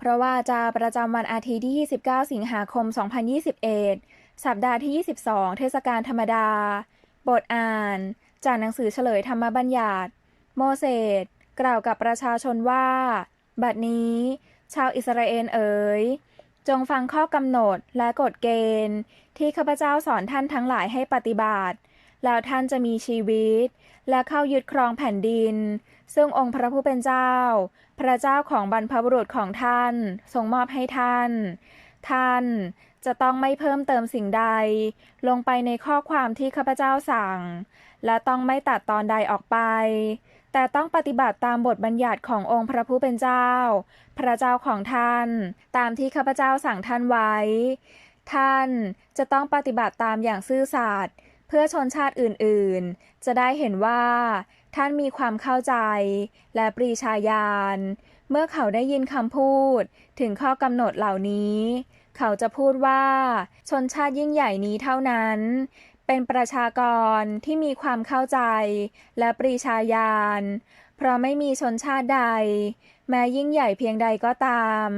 เพราะว่าจาประจำวันอาทิตย์ที่ 29 สิงหาคม 2021 สัปดาห์ที่ 22 เทศกาลธรรมดา บทอ่าน จากหนังสือเฉลยธรรมบัญญัติ โมเสสกล่าวกับประชาชนว่า บัดนี้ ชาวอิสราเอลเอ๋ย จงฟังข้อกำหนดและกฎเกณฑ์ ที่ข้าพเจ้าสอนท่านทั้งหลายให้ปฏิบัติ แล้วท่านจะมีชีวิต และเข้ายึดครองแผ่นดิน ซึ่งองค์พระผู้เป็นเจ้า พระเจ้าของบรรพบุรุษของท่าน ทรงมอบให้ท่าน ท่านจะต้องไม่เพิ่มเติมสิ่งใด ลงไปในข้อความที่ข้าพเจ้าสั่ง และต้องไม่ตัดตอนใดออกไป แต่ต้องปฏิบัติตามบทบัญญัติขององค์พระผู้เป็นเจ้า พระเจ้าของท่าน ตามที่ข้าพเจ้าสั่งท่านไว้ ท่านจะต้องปฏิบัติตามอย่างซื่อสัตย์ เพื่อชนชาติอื่นๆ จะได้เห็นว่า ท่านมีความเข้าใจและปรีชาญาณ เมื่อเขาได้ยินคำพูดถึงข้อกำหนดเหล่านี้ เขาจะพูดว่าชนชาติยิ่งใหญ่นี้เท่านั้น เป็นประชากรที่มีความเข้าใจและปรีชาญาณ เพราะไม่มีชนชาติใด แม้ยิ่งใหญ่เพียงใดก็ตาม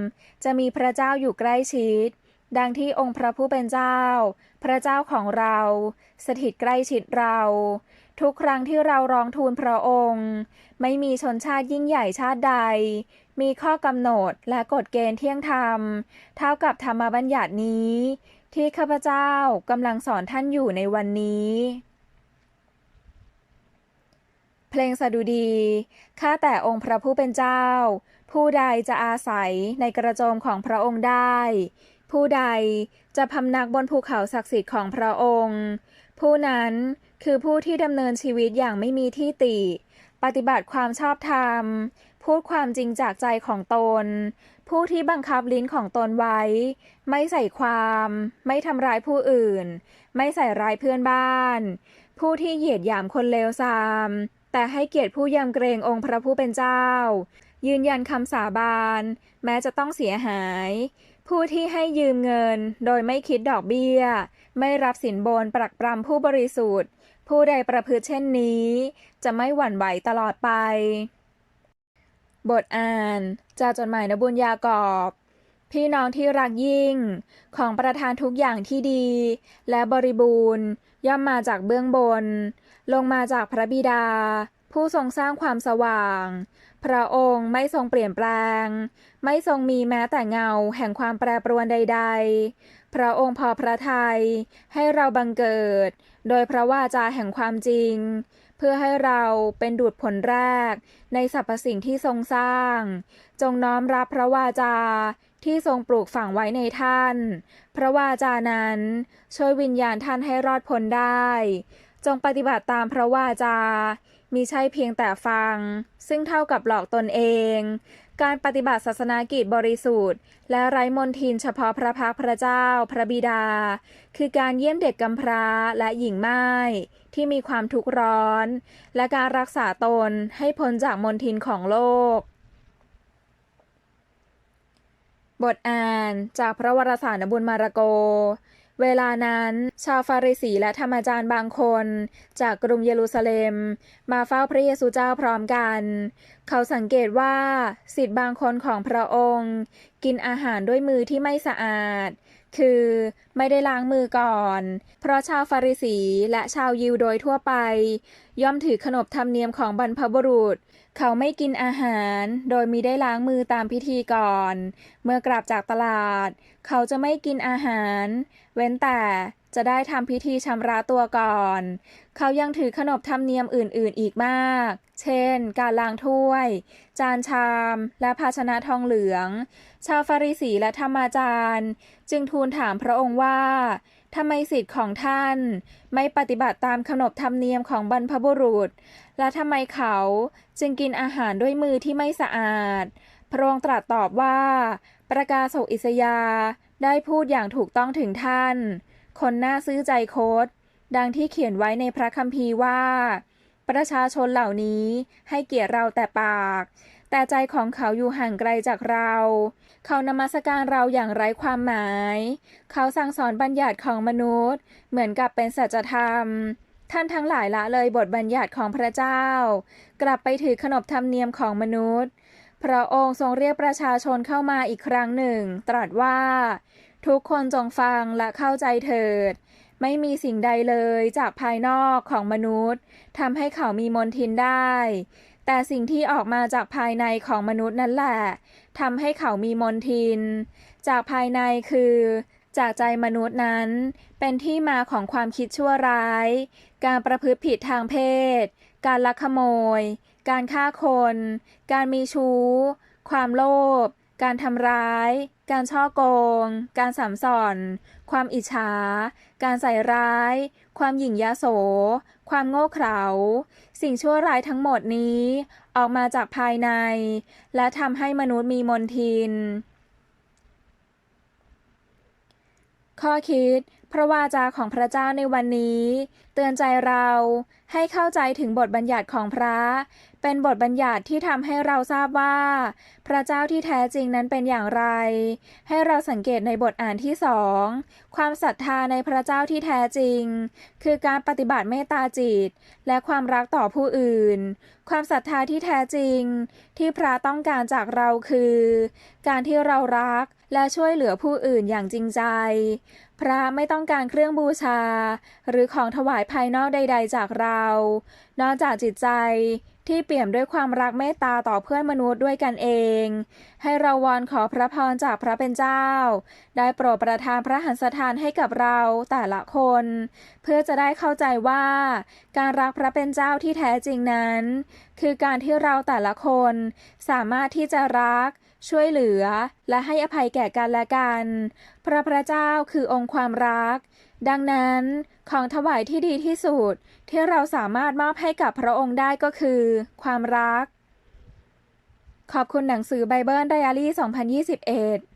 จะมีพระเจ้าอยู่ใกล้ชิด ดังที่องค์พระผู้เป็นเจ้า พระเจ้าของเรา สถิตใกล้ชิดเรา ทุกครั้งที่เราร้องทูลพระองค์ ไม่มีชนชาติยิ่งใหญ่ชาติใด มีข้อกำหนดและกฎเกณฑ์เที่ยงธรรม เท่ากับธรรมบัญญัตินี้ ที่ข้าพเจ้ากำลังสอนท่านอยู่ในวันนี้ เพลงสดุดี ข้าแต่องค์พระผู้เป็นเจ้า ผู้ใดจะอาศัยในกระโจมของพระองค์ได้ ผู้ใดจะพำนักบนภูเขาศักดิ์สิทธิ์ของพระองค์ ผู้นั้นคือผู้ที่ดำเนินชีวิตอย่างไม่มีที่ติ ปฏิบัติความชอบธรรม พูดความจริงจากใจของตน ผู้ที่บังคับลิ้นของตนไว้ ไม่ใส่ความ ไม่ทำร้ายผู้อื่น ไม่ใส่ร้ายเพื่อนบ้าน ผู้ที่เหยียดหยามคนเลวทราม แต่ให้เกียรติผู้ยำเกรงองค์พระผู้เป็นเจ้า ยืนยันคำสาบาน แม้จะต้องเสียหาย ผู้ที่ให้ยืมเงินโดยไม่คิดดอกเบี้ย ไม่รับสินบนปรักปรำผู้บริสุทธิ์ ผู้ใดประพฤติเช่นนี้ จะไม่หวั่นไหวตลอดไป บทอ่านจากจดหมายนบุญยากอบพี่น้องที่รักยิ่ง ของประทานทุกอย่างที่ดี และบริบูรณ์ ย่อมมาจากเบื้องบน ลงมาจากพระบิดา ผู้ทรงสร้างความสว่าง พระองค์ไม่ทรงเปลี่ยนแปลง ไม่ทรงมีแม้แต่เงาแห่งความแปรปรวนใด ๆ พระองค์พอพระทัยให้เราบังเกิด โดยพระวาจาแห่งความจริง เพื่อให้เราเป็นดุจผลแรก ในสรรพสิ่งที่ทรงสร้าง จงน้อมรับพระวาจาที่ทรงปลูกฝังไว้ในท่าน พระวาจานั้น ช่วยวิญญาณท่านให้รอดพ้นได้ จงปฏิบัติตามพระวาจา มีใช่เพียงแต่ฟัง ซึ่งเท่ากับหลอกตนเอง การปฏิบัติศาสนากิจบริสุทธิ์ และไร้มนทินเฉพาะพระพักพระเจ้า พระบิดา คือการเยี่ยมเด็กกำพร้าและหญิงไม่ายที่มีความทุกข์ร้อน และการรักษาตนให้พ้นจากมนทินของโลก บทอ่านจากพระวรสารบุญมาระโก เวลานั้น ชาวฟาริสีและธรรมจารย์บางคน จากกรุงเยรูซาเล็ม มาเฝ้าพระเยซูเจ้าพร้อมกัน เขาสังเกตว่าสิทธิ์บางคนของพระองค์ กินอาหารด้วยมือที่ไม่สะอาด คือไม่ได้ล้างมือก่อน เพราะชาวฟาริสีและชาวยิวโดยทั่วไป ย่อมถือขนบธรรมเนียมของบรรพบุรุษ เขาไม่กินอาหาร โดยมีได้ล้างมือตามพิธีก่อน เมื่อกลับจากตลาด เขาจะไม่กินอาหาร เว้นแต่จะได้ทำพิธีชำระตัวก่อน เขายังถือขนบธรรมเนียมอื่น ๆ อีกมาก เช่น การล้างถ้วย จานชาม และภาชนะทองเหลือง ชาวฟาริสีและธรรมาจารย์ จึงทูลถามพระองค์ว่า ทำไมสิทธิ์ของท่าน ไม่ปฏิบัติตามขนบธรรมเนียมของบรรพบุรุษ และทำไมเขาจึงกินอาหารด้วยมือที่ไม่สะอาด พระองค์ตรัสตอบว่า ประกาศอิสยาได้พูดอย่างถูกต้องถึงท่าน คนน่าซื้อใจโคดดังที่เขียนไว้ในพระคัมภีร์ว่า ประชาชนเหล่านี้ให้เกียรติเราแต่ปาก แต่ใจของเขาอยู่ห่างไกลจากเรา เขานมัสการเราอย่างไร้ความหมาย เขาสั่งสอนบัญญัติของมนุษย์ เหมือนกับเป็นสัจธรรม ท่านทั้งหลายละเลยบทบัญญัติของพระเจ้า กลับไปถือขนบธรรมเนียมของมนุษย์ พระองค์ทรงเรียกประชาชนเข้ามาอีกครั้งหนึ่ง ตรัสว่า ทุกคนจงฟังและเข้าใจเถิดไม่มีสิ่งใดเลยจากภายนอกของมนุษย์ทำให้เขามีมนทินได้ แต่สิ่งที่ออกมาจากภายในของมนุษย์นั่นแหละทำให้เขามีมนทิน จากภายในคือ จากใจมนุษย์นั้น เป็นที่มาของความคิดชั่วร้าย การประพฤติผิดทางเพศ การลักขโมย การฆ่าคน การมีชู้ ความโลภ การทำร้าย การช่อโกง การสามส่อน ความอิจฉา การใส่ร้าย ความหยิ่งยโส ความโง่เขลา สิ่งชั่วร้ายทั้งหมดนี้ ออกมาจากภายใน และทำให้มนุษย์มีมนทิน ข้อคิด พระวาจาของพระเจ้าในวันนี้ เตือนใจเราให้เข้าใจถึงบทบัญญัติของพระ เป็นบทบัญญัติที่ทำให้เราทราบว่า พระเจ้าที่แท้จริงนั้นเป็นอย่างไร ให้เราสังเกตในบทอ่านที่สองความศรัทธาในพระเจ้าที่แท้จริง คือการปฏิบัติเมตตาจิต และความรักต่อผู้อื่น ความศรัทธาที่แท้จริง ที่พระต้องการจากเราคือ การที่เรารัก และช่วยเหลือผู้อื่นอย่างจริงใจ พระไม่ต้องการเครื่องบูชา หรือของถวายภายนอกใด ๆ จากเรา นอกจากจิตใจที่เปี่ยมด้วยความรักเมตตาต่อเพื่อนมนุษย์ด้วยกันเอง ให้เราวอนขอพระพรจากพระเป็นเจ้า ได้โปรดประทานพระหันสถานให้กับเราแต่ละคน เพื่อจะได้เข้าใจว่า การรักพระเป็นเจ้าที่แท้จริงนั้น คือการที่เราแต่ละคนสามารถที่จะรัก ช่วยเหลือและให้อภัยแก่กันและกัน พระพระเจ้าคือองค์ความรัก ดังนั้นของถวายที่ดีที่สุด ที่เราสามารถมอบให้กับพระองค์ได้ก็คือ ความรัก ขอบคุณหนังสือไบเบิลไดอารี่ 2021